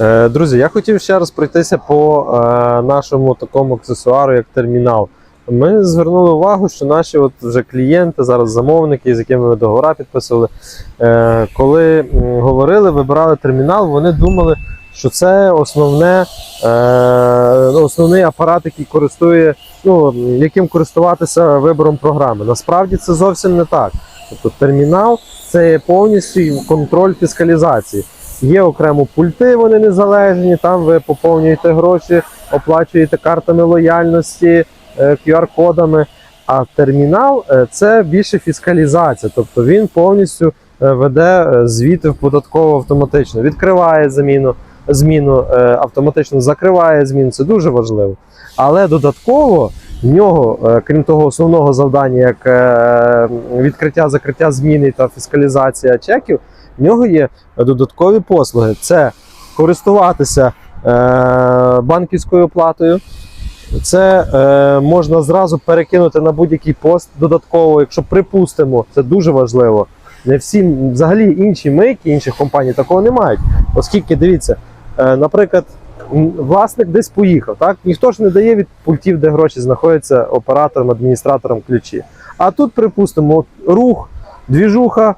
Е, Друзі, я хотів ще раз пройтися по е, нашому такому аксесуару, як термінал. Ми звернули увагу, що наші от вже клієнти, зараз замовники, з якими ми договора підписували, е, коли говорили, вибирали термінал, вони думали, що це основне, ну, основний апарат, який користує, ну, яким користуватися вибором програми. Насправді це зовсім не так. Тобто термінал це повністю контроль фіскалізації. Є окремо пульти, вони незалежні. Там ви поповнюєте гроші, оплачуєте картами лояльності, е, QR-кодами. А термінал е, це більше фіскалізація, тобто він повністю е, веде звіти в податково автоматично, відкриває заміну, зміну, автоматично закриває зміну. Це дуже важливо. Але додатково в нього, крім того основного завдання, як відкриття, закриття зміни та фіскалізація чеків, в нього є додаткові послуги. Це користуватися е, банківською оплатою. Це е, можна зразу перекинути на будь-який пост додатково, якщо припустимо, це дуже важливо. Не всі взагалі інші мийки інших компаній такого не мають. Оскільки дивіться, е, наприклад, власник десь поїхав, так ніхто ж не дає від пультів, де гроші знаходяться операторам, адміністраторам ключі. А тут, припустимо, рух, двіжуха,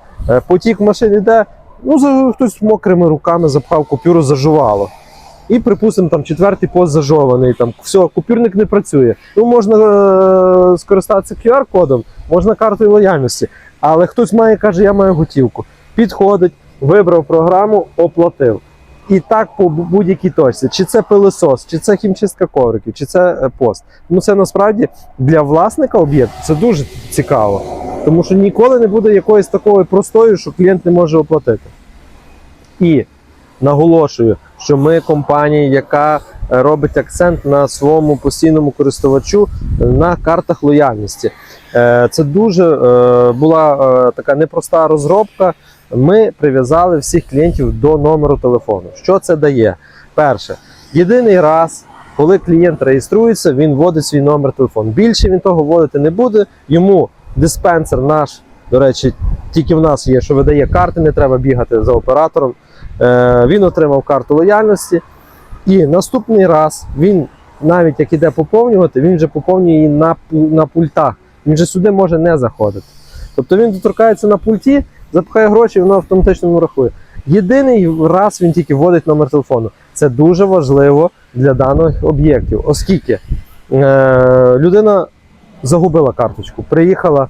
потік машин іде, ну хтось мокрими руками запхав купюру, зажувало. І, припустимо, там четвертий пост зажований, там все, купюрник не працює. Ну, можна е- скористатися QR-кодом, можна картою лояльності. Але хтось має, каже, я маю готівку. Підходить, вибрав програму, оплатив. І так по будь-якій точці. Чи це пилосос, чи це хімчистка ковриків, чи це е, пост. Ну це насправді для власника об'єкту це дуже цікаво. Тому що ніколи не буде якоїсь такої простої, що клієнт не може оплатити. І наголошую, що ми компанія, яка е, робить акцент на своєму постійному користувачу е, на картах лояльності. Це дуже була така непроста розробка. Ми прив'язали всіх клієнтів до номеру телефону. Що це дає? Перше, єдиний раз, коли клієнт реєструється, він вводить свій номер телефону. Більше він того вводити не буде. Йому диспенсер наш, до речі, тільки в нас є, що видає карти, не треба бігати за оператором. Е, Він отримав карту лояльності. І наступний раз він, навіть як іде поповнювати, він вже поповнює її на, на пультах. Він же сюди може не заходити. Тобто він доторкається на пульті, запхає гроші, воно автоматично рахує. Єдиний раз він тільки вводить номер телефону. Це дуже важливо для даних об'єктів, оскільки е, людина загубила карточку, приїхала,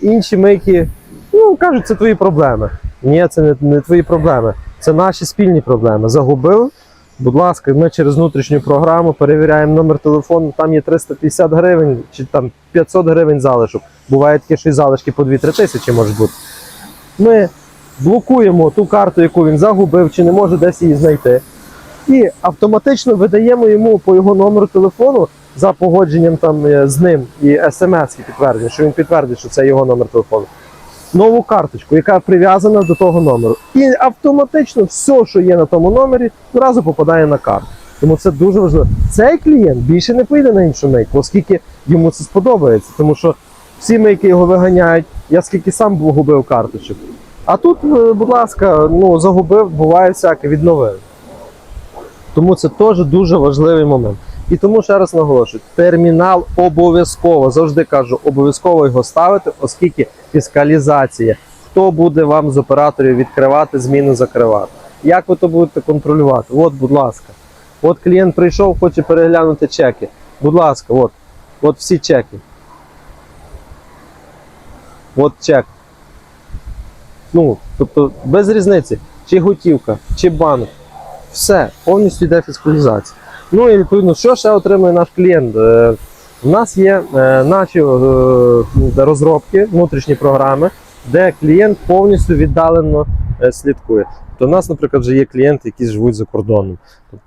інші мийки ну, кажуть, це твої проблеми. Ні, це не, не твої проблеми. Це наші спільні проблеми. Загубив. Будь ласка, ми через внутрішню програму перевіряємо номер телефону, там є 350 гривень чи там 500 гривень залишок. Буває таке, що і залишки по 2-3 тисячі можуть бути. Ми блокуємо ту карту, яку він загубив, чи не може десь її знайти. І автоматично видаємо йому по його номеру телефону за погодженням там е, з ним і смс підтвердження, що він підтвердить, що це його номер телефону. Нову карточку, яка прив'язана до того номеру. І автоматично все, що є на тому номері, одразу попадає на карту. Тому це дуже важливо. Цей клієнт більше не поїде на іншу мейку, оскільки йому це сподобається. Тому що всі мейки його виганяють. Я скільки сам губив карточок. А тут, е, будь ласка, ну загубив, буває всяке, відновив. Тому це теж дуже важливий момент. І тому ще раз наголошую: термінал обов'язково завжди кажу, обов'язково його ставити, оскільки фіскалізація. Хто буде вам з операторів відкривати, зміну закривати? Як ви то будете контролювати? От, будь ласка. От клієнт прийшов, хоче переглянути чеки. Будь ласка, от, от всі чеки. От чек. Ну, тобто без різниці, чи готівка, чи банк. Все, повністю йде фіскалізація. Ну і відповідно, що ще отримує наш клієнт? Е, У нас є е, наші е, розробки, внутрішні програми, де клієнт повністю віддалено е, слідкує. То у нас, наприклад, вже є клієнти, які живуть за кордоном.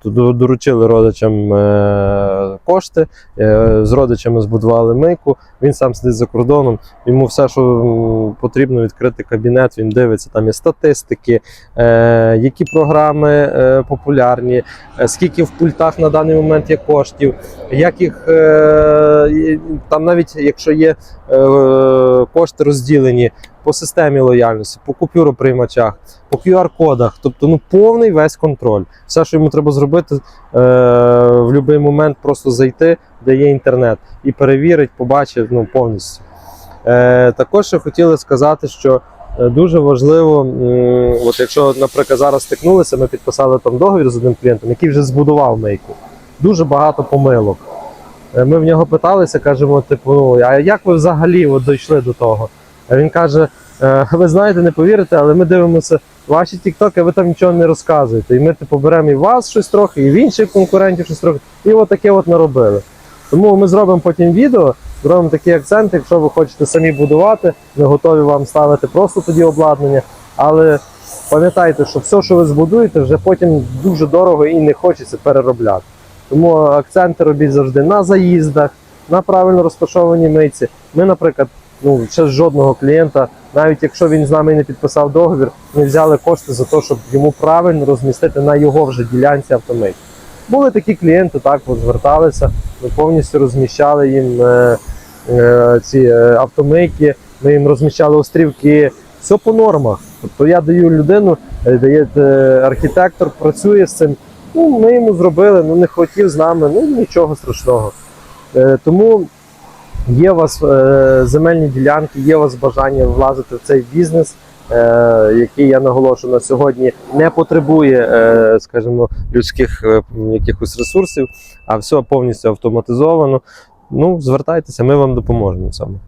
Тобто доручили родичам е, кошти, е, з родичами збудували мийку, він сам сидить за кордоном, йому все, що потрібно, відкрити кабінет, він дивиться, там є статистики, які програми популярні, скільки в пультах на даний момент є коштів, як їх там навіть якщо є кошти розділені по системі лояльності, по купюроприймачах, по QR-кодах, тобто ну повний весь контроль. Все, що йому треба зробити е, в будь-який момент, просто зайти, де є інтернет, і перевірить, побачить ну, повністю. Е, також ще хотіли сказати, що е, дуже важливо, от якщо, наприклад, зараз стикнулися, ми підписали там договір з одним клієнтом, який вже збудував мейку. Дуже багато помилок. Е, Ми в нього питалися, кажемо, типу, ну, а як ви взагалі от дійшли до того? А він каже: «Е, ви знаєте, не повірите, але ми дивимося ваші тіктоки, ви там нічого не розказуєте. І ми типу беремо і вас щось трохи, і в інших конкурентів щось трохи, і таке от наробили. Тому ми зробимо потім відео, зробимо такі акценти, якщо ви хочете самі будувати, ми готові вам ставити просто тоді обладнання. Але пам'ятайте, що все, що ви збудуєте, вже потім дуже дорого і не хочеться переробляти. Тому акценти робіть завжди на заїздах, на правильно розташованій митці. Ми, наприклад, ну ще жодного клієнта, навіть якщо він з нами не підписав договір, ми взяли кошти за те, щоб йому правильно розмістити на його вже ділянці автомийки. Були такі клієнти, так от зверталися, ми повністю розміщали їм е, е, ці е, автомийки, ми їм розміщали острівки, все по нормах. Тобто я даю людину, е, дає е, архітектор, працює з цим. Ну, ми йому зробили, ну не хотів з нами, ну нічого страшного. Е, тому є у вас е, земельні ділянки, є у вас бажання влазити в цей бізнес, е, який я наголошую на сьогодні не потребує, е, скажімо, людських е, якихось ресурсів, а все повністю автоматизовано. Ну, звертайтеся, ми вам допоможемо цьому.